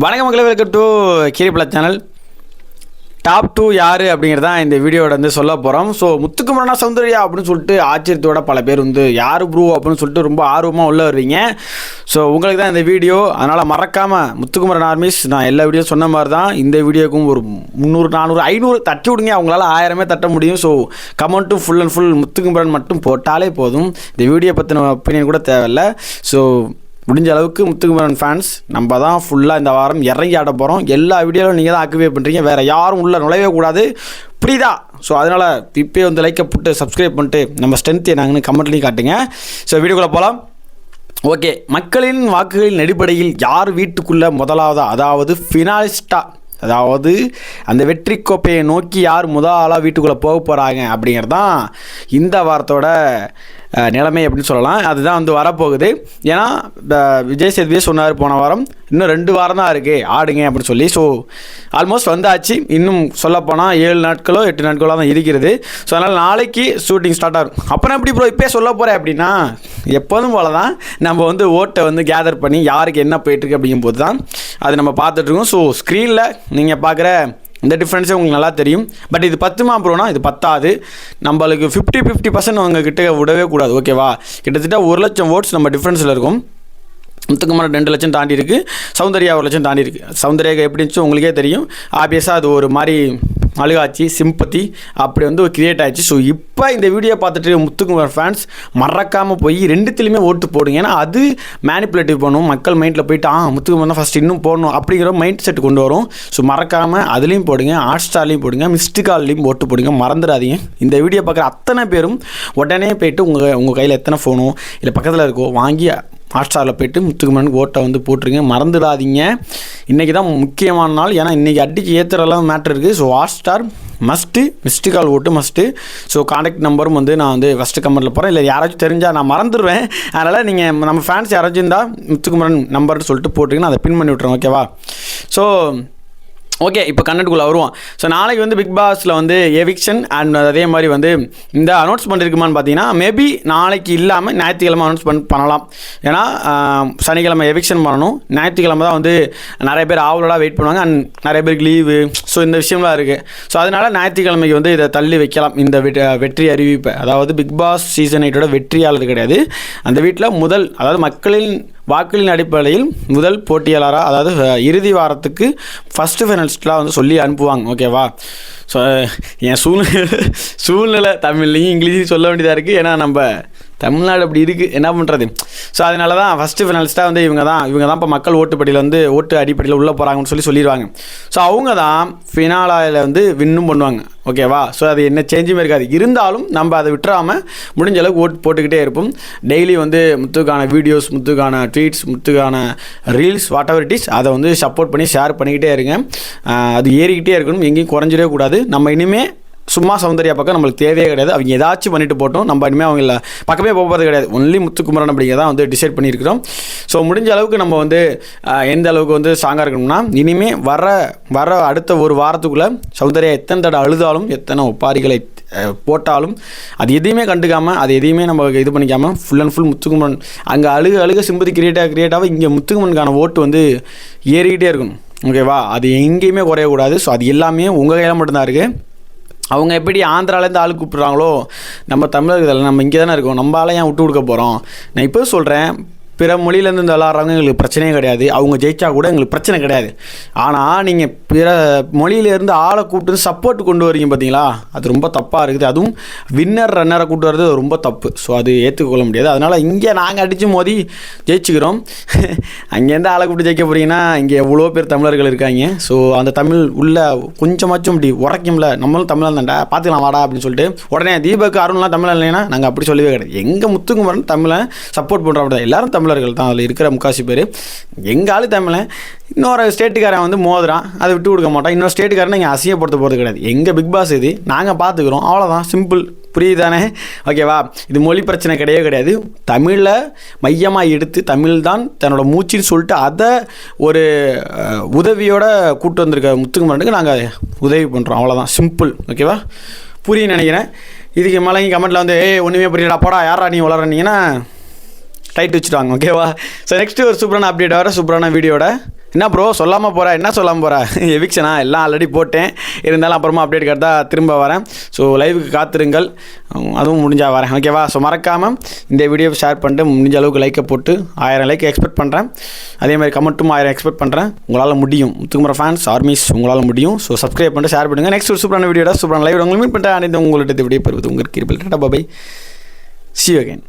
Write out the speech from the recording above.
வணக்கம் மக்களே welcome to கீரிப்பள சேனல் டாப் டூ யார் அப்படிங்கிறது தான் இந்த வீடியோட வந்து சொல்ல போகிறோம் ஸோ முத்துக்குமரனா சௌந்தர்யா அப்படின்னு சொல்லிட்டு ஆச்சரியத்தோட பல பேர் வந்து யார் ப்ரூ அப்படின்னு சொல்லிட்டு ரொம்ப ஆர்வமாக உள்ள வருவீங்க ஸோ உங்களுக்கு தான் இந்த வீடியோ. அதனால் மறக்காமல் முத்துக்குமரன் ஆர்மிஸ் நான் எல்லா வீடியோ சொன்ன மாதிரி தான் இந்த வீடியோக்கும் ஒரு முந்நூறு நானூறு ஐநூறு தட்டி விடுங்க. அவங்களால ஆயிரமே தட்ட முடியும். ஸோ கமெண்ட்டும் ஃபுல் அண்ட் ஃபுல் முத்துக்குமரன் மட்டும் போட்டாலே போதும். இந்த வீடியோ பற்றின ஒப்பீனியன் கூட தேவையில்லை. ஸோ முடிஞ்ச அளவுக்கு முத்துக்குமரன் ஃபேன்ஸ் நம்ம தான் ஃபுல்லாக இந்த வாரம் இறங்கி ஆட போகிறோம் எல்லா வீடியோவிலும் நீங்கள் தான் ஆக்குவே பண்ணுறீங்க வேறு யாரும் உள்ளே நுழையவே கூடாது. புரியுதா? ஸோ அதனால் இப்போயே வந்து லைக்கை போட்டு சப்ஸ்கிரைப் பண்ணிட்டு நம்ம ஸ்ட்ரென்த் நாங்கன்னு கமெண்ட்லேயும் காட்டுங்க. ஸோ வீடியோக்குள்ளே போகலாம் ஓகே மக்களின் வாக்குகளின் அடிப்படையில் யார் வீட்டுக்குள்ளே முதலாவதா? அதாவது ஃபினாலிஸ்டா அதாவது அந்த வெற்றி கோப்பையை நோக்கி யார் முதல் ஆளாக வீட்டுக்குள்ளே போக போகிறாங்க அப்படிங்கிறது தான் இந்த வாரத்தோட நிலைமை அப்படின்னு சொல்லலாம். அதுதான் வந்து வரப்போகுது. ஏன்னா இந்த விஜய் சேதுவே சொன்னார் போன வாரம் இன்னும் ரெண்டு வாரம் தான் இருக்குது ஆடுங்க அப்படின்னு சொல்லி. ஸோ ஆல்மோஸ்ட் வந்தாச்சு. இன்னும் சொல்லப்போனால் ஏழு நாட்களோ எட்டு நாட்களோ தான் இருக்கிறது. ஸோ அதனால் நாளைக்கு ஷூட்டிங் ஸ்டார்ட் ஆகும். அப்புறம் எப்படி ப்ரோ இப்போயே சொல்ல போகிறேன் அப்படின்னா எப்போதும் போல தான் நம்ம வந்து ஓட்டை வந்து கேதர் பண்ணி யாருக்கு என்ன போயிட்டுருக்கு அப்படிங்கும்போது தான் அது நம்ம பார்த்துட்ருக்கோம் ஸோ ஸ்க்ரீனில் நீங்கள் பார்க்குற இந்த டிஃப்ரென்ஸே உங்களுக்கு நல்லா தெரியும். பட் இது பத்துமா ப்ரோனா இது பத்தாது. நம்மளுக்கு ஃபிஃப்டி ஃபிஃப்டி பர்சன்ட் அவங்க கிட்ட விடவே கூடாது. ஓகேவா கிட்டத்தட்ட ஒரு லட்சம் ஓட்ஸ் நம்ம டிஃப்ரென்ஸில் இருக்கும். முத்துக்குமார் ரெண்டு லட்சம் தாண்டி இருக்குது சௌந்தர்யா ஒரு லட்சம் தாண்டி இருக்குது சௌந்தர்யா எப்படி இருந்துச்சு உங்களுக்கே தெரியும். ஆப்வியஸாக அது ஒரு மாதிரி அழுகாச்சி சிம்பத்தி அப்படி வந்து கிரியேட் ஆயிடுச்சு. ஸோ இப்போ இந்த வீடியோ பார்த்துட்டு முத்துக்குமார் ஃபேன்ஸ் மறக்காமல் போய் ரெண்டுத்துலையுமே ஓட்டு போடுங்க. ஏன்னா அது மேனிப்புலேட்டிவ் பண்ணும். மக்கள் மைண்டில் போயிட்டு ஆ முத்துக்குமார் தான் ஃபஸ்ட் இன்னும் போடணும். அப்படிங்கிற மைண்ட் செட் கொண்டு வரும். ஸோ மறக்காமல் அதுலேயும் போடுங்க ஹாட் ஸ்டார்லேயும் போடுங்க மிஸ்டு கால்லையும் ஓட்டு போடுங்க. மறந்துடாதீங்க. இந்த வீடியோ பார்க்குற அத்தனை பேரும் உடனே போயிட்டு உங்கள் உங்கள் கையில் எத்தனை ஃபோனோ இல்லை பக்கத்தில் இருக்கோ வாங்கி ஹாட்ஸ்டாரில் போயிட்டு முத்துக்குமரனுக்கு ஓட்டை வந்து போட்டுருங்க மறந்துடாதீங்க. இன்றைக்கி தான் முக்கியமான நாள். ஏன்னா இன்றைக்கி அடிச்சு ஏற்றுறலாம் மேட்ரு இருக்குது so Hotstar must missed call vote must so contact நம்பரும் வந்து நான் வந்து ஃபஸ்ட்டு கமெண்ட்டில் போகிறேன் இல்லை யாராச்சும் தெரிஞ்சால் நான் மறந்துடுவேன் அதனால் நீங்கள் நம்ம ஃபேன்ஸ் யாராச்சும் இருந்தால் முத்துக்குமரன் நம்பர்னு சொல்லிட்டு போட்டிங்கன்னா அதை பின் பண்ணி விட்ருவோம் ஓகேவா ஸோ ஓகே இப்போ கன்னட்டுக்குள்ளே வருவோம். ஸோ நாளைக்கு வந்து பிக் பாஸில் வந்து எவிக்ஷன் அண்ட் அதே மாதிரி வந்து இந்த அனௌன்ஸ்மெண்ட் இருக்குமான்னு பார்த்தீங்கன்னா மேபி நாளைக்கு இல்லாமல் ஞாயிற்றுக்கிழமை அனௌன்ஸ்மெண்ட் பண்ணலாம். ஏன்னா சனிக்கிழமை எவிக்ஷன் பண்ணணும். ஞாயிற்றுக்கிழமை தான் வந்து நிறைய பேர் ஆவலோட வெயிட் பண்ணுவாங்க. அண்ட் நிறைய பேருக்கு லீவு ஸோ இந்த விஷயம்லாம் இருக்குது ஸோ அதனால் ஞாயிற்றுக்கிழமைக்கு வந்து இதை தள்ளி வைக்கலாம். இந்த வெற்றி வெற்றி அறிவிப்பை. அதாவது பிக் பாஸ் சீசன் எயிட்டோட வெற்றியாளர் கிடையாது. அந்த வீட்டில் முதல் அதாவது மக்களின் வாக்குகளின் அடிப்படையில் முதல் போட்டியாளராக அதாவது இறுதி வாரத்துக்கு ஃபஸ்ட்டு ஃபைனலிஸ்ட்லாம் வந்து சொல்லி அனுப்புவாங்க. ஓகேவா ஸோ என் சூழ்நிலை சூழ்நிலை தமிழ்லையும் இங்கிலீஷையும் சொல்ல வேண்டியதாக இருக்குது ஏன்னா நம்ம தமிழ்நாடு அப்படி இருக்குது என்ன பண்ணுறது ஸோ அதனால தான் ஃபஸ்ட்டு ஃபைனலிஸ்ட்டாக வந்து இவங்க தான் இவங்க தான் இப்போ மக்கள் ஓட்டுப்படியில் வந்து ஓட்டு அடிப்படையில் உள்ளே போகிறாங்கன்னு சொல்லி சொல்லிடுவாங்க. ஸோ அவங்க தான் ஃபினாலாவில் வந்து வின்னும் பண்ணுவாங்க. ஓகேவா ஸோ அது என்ன சேஞ்சுமே இருக்காது. இருந்தாலும் நம்ம அதை விட்டுறாமல் முடிஞ்ச அளவுக்கு ஓட்டு போட்டுக்கிட்டே இருப்போம். டெய்லி வந்து முத்துக்கான வீடியோஸ் முத்துக்கான ட்வீட்ஸ் முத்துக்கான reels whatever it is அதை வந்து சப்போர்ட் பண்ணி ஷேர் பண்ணிக்கிட்டே இருங்க. அது ஏறிக்கிட்டே இருக்கணும். எங்கேயும் குறைஞ்சிடவே கூடாது. நம்ம இனிமேல் சும்மா சௌந்தர்யா பக்கம் நம்மளுக்கு தேவையே கிடையாது. அவங்க ஏதாச்சும் பண்ணிட்டு போட்டோம். நம்ம இனிமேல் அவங்கள பக்கமே போகிறது கிடையாது. ஒன்லி முத்துக்குமரன் தான் வந்து டிசைட் பண்ணியிருக்கிறோம். ஸோ முடிஞ்ச அளவுக்கு நம்ம வந்து எந்த அளவுக்கு வந்து ஸ்ட்ராங்காக இருக்கணும்னா இனிமேல் வர வர அடுத்த ஒரு வாரத்துக்குள்ளே சௌந்தர்யா எத்தனை தடவை அழுதாலும் எத்தனை ஒப்பாரிகளை போட்டாலும் அது எதையுமே கண்டுக்காமல் அது எதையுமே நம்ம இது பண்ணிக்காமல் ஃபுல் அண்ட் ஃபுல் முத்துக்குமரன் அங்கே அழுக அழுக சிம்பதி கிரியேட்டாக கிரியேட்டாக இங்கே முத்துக்குமனுக்கான ஓட்டு வந்து ஏறிக்கிட்டே இருக்கணும். ஓகேவா அது எங்கேயுமே குறையக்கூடாது. ஸோ அது எல்லாமே உங்கள் கையில் மட்டும்தான் இருக்குது அவங்க எப்படி ஆந்திராலேருந்து ஆள் கூப்பிட்றாங்களோ நம்ம தமிழர்கள் நம்ம இங்கே தானே இருக்கோம். நம்ம ஆளை ஏன் விட்டு கொடுக்க போகிறோம் நான் இப்போ சொல்கிறேன் பிற மொழியிலேருந்து இந்த விளாட்றவங்க எங்களுக்கு பிரச்சனையே கிடையாது. அவங்க ஜெயிச்சா கூட எங்களுக்கு பிரச்சனை கிடையாது. ஆனால் நீங்கள் பிற மொழியிலேருந்து ஆளை கூப்பிட்டு சப்போர்ட் கொண்டு வரீங்க பார்த்தீங்களா அது ரொம்ப தப்பாக இருக்குது. அதுவும் வின்னர் ரன்னரை கூப்பிட்டு வர்றது ரொம்ப தப்பு. ஸோ அது ஏற்றுக்கொள்ள முடியாது. அதனால் இங்கே நாங்கள் அடித்து மோதி ஜெயிச்சுக்கிறோம். அங்கேருந்து ஆளை கூப்பிட்டு ஜெயிக்க போகிறீங்கன்னா இங்கே எவ்வளோ பேர் தமிழர்கள் இருக்காங்க. ஸோ அந்த தமிழ் உள்ள கொஞ்சமாச்சும் இப்படி உரைக்கும்ல. நம்மளும் தமிழாக தான்டா பார்த்துக்கலாம் வாடா அப்படின்னு சொல்லிட்டு உடனே தீபக் அருண்லாம் தமிழ் இல்லைன்னா நாங்கள் அப்படி சொல்லவே கிடையாது. எங்கள் முத்துக்குமரன் தமிழை சப்போர்ட் பண்ணுறோம் எல்லோரும் தமிழ் தமிழர்கள் தான் அதில் இருக்கிற முக்காசி பேர். எங்கள் ஆளு தமிழன் இன்னொரு ஸ்டேட்டுக்காரன் வந்து மோதுறான் அதை விட்டு கொடுக்க மாட்டான். இன்னொரு ஸ்டேட்டுக்காரன் நீங்கள் அசியப்படுத்த போகிறது கிடையாது. எங்கள் பிக் பாஸ் இது? நாங்கள் பார்த்துக்குறோம் அவ்வளோதான் சிம்பிள். புரியுதானே ஓகேவா இது மொழி பிரச்சனை கிடையவே கிடையாது. தமிழை மையமாக எடுத்து தமிழ் தான் தன்னோட மூச்சின்னு சொல்லிட்டு அதை ஒரு உதவியோட கூட்டு வந்திருக்க முத்துக்குமரனுக்கு நாங்கள் உதவி பண்ணுறோம் அவ்வளோதான் சிம்பிள் ஓகேவா புரியும் நினைக்கிறேன். இதுக்கு மேலே கமெண்ட்டில் வந்து ஏ ஒன்றுமே புரியலா போடா. யாரா நீ வளரனீங்கன்னா டைட் வச்சுருவாங்க ஓகேவா ஸோ நெக்ஸ்ட்டு ஒரு சூப்பரான அப்டேட் வர சூப்பரான வீடியோட என்ன ப்ரோ சொல்லாமல் போகிறா என்ன சொல்லாமல் போகிறா எவிக்ஷனா எல்லாம் ஆல்ரெடி போட்டேன். இருந்தாலும் அப்புறமா அப்டேட் கேட்டால் திரும்ப வரேன். ஸோ லைவுக்கு காத்திருங்கள். அதுவும் முடிஞ்சால் வரேன். ஓகேவா ஸோ மறக்காமல் இந்த வீடியோவை ஷேர் பண்ணிட்டு முடிஞ்ச அளவுக்கு லைக்கை போட்டு ஆயிரம் லைக் எக்ஸ்பெக்ட் பண்ணுறேன் அதே மாதிரி கமெண்ட்டும் ஆயிரம் எக்ஸ்பெக்ட் பண்ணுறேன் உங்களால் முடியும். முத்துக்குமர ஃபேன்ஸ் ஆர்மிஸ் உங்களால் முடியும். ஸோ சப்ஸ்கிரைப் பண்ணிட்டு ஷேர் பண்ணுங்கள் நெக்ஸ்ட் ஒரு சூப்பரான வீடியோட சூப்பரான லைவ் உங்களுக்கு மீட் பண்ணிட்டு அனைத்து உங்கள்கிட்ட வீடியோ பெறுவது உங்களுக்கு இருப்பில் டாடா பாபை சி அகைன்